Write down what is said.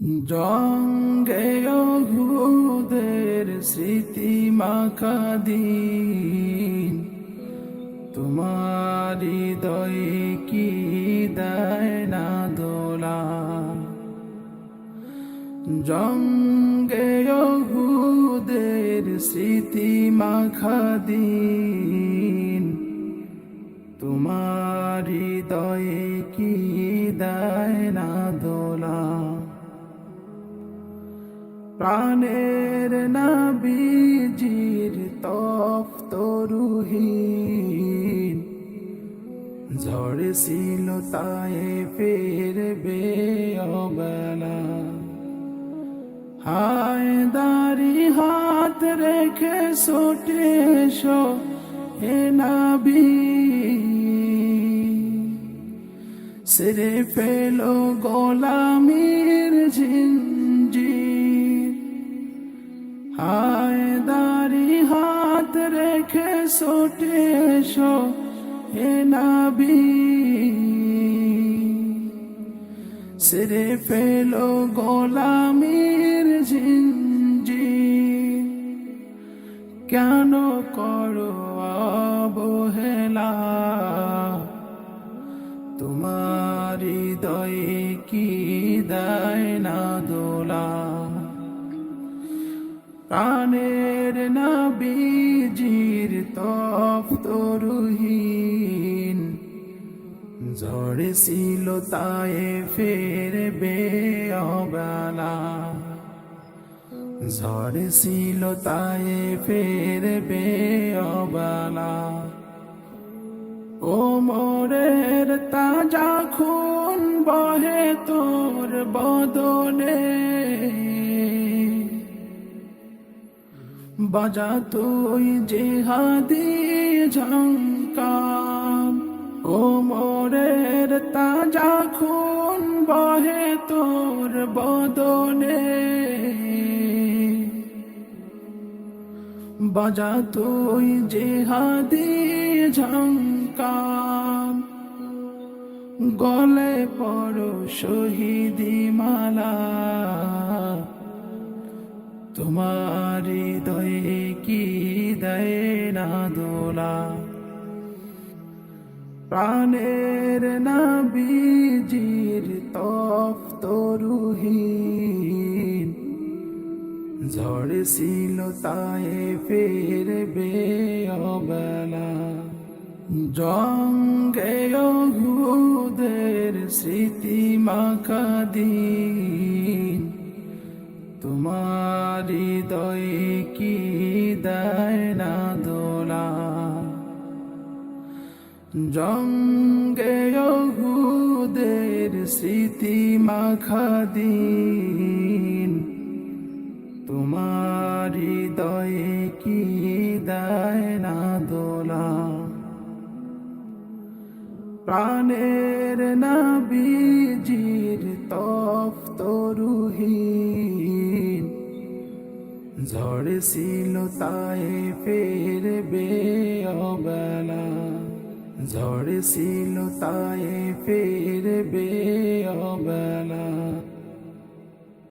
জঙ্গে অহুদের স্মৃতি মাখা দিন। তোমার হৃদয় কি দেয় না দোলা? জঙ্গে অহুদের স্মৃতি মাখা দিন। তোমার হৃদয় কি দেয় না দোলা? প্রাণের নাবিজির তপ তরুহীন ঝড়ছিল তায়ে ফেরবে অবেলা। হায় দাড়ি হাত রেখে সোটে এসো হে নাবি। সিরে ফেলো গোলামির ঝিঞ্জির হায় দাড়ি হাত রেখে সোটে এসো হে নাবি সিরে ফেলো গোলামির ঝিঞ্জির কেন করো অবহেলা তোমার হৃদয়ে কি প্রাণের নাবিজির তপ তরুহীন ঝড়ে ছিল তায়ে ফেরবে অবেলা। ঝড়ে ছিল তায়ে ফেরবে অবেলা। ও মোরের তাজা খুন বহে তোর বদলে বাজা তুই জেহাদি ঝঙ্কার ও মোরের তাজা খুন বহে তোর বদলে বাজা তুই জেহাদি ঝঙ্কার গলে পড়ো শহীদি মালা তোমার হৃদয়ে কি দেয় না দোলা? প্রাণের নাবিজির তপ তরুহীন ঝড় ছিল তায়ে ফেরবে অবেলা। জঙ্গে অহুদের স্মৃতি মাখা দিন। তোমার হৃদয়ে কি দেয় না দোলা? জঙ্গে অহুদের স্মৃতি মাখা দিন। তোমার হৃদয়ে কি দেয় না দোলা? প্রাণের নাবিজির তপ তরুহীন ঝড় ছিল তাই ফেরবে অবেলা। ঝড় ছিল তায়ে ফেরবে অবেলা।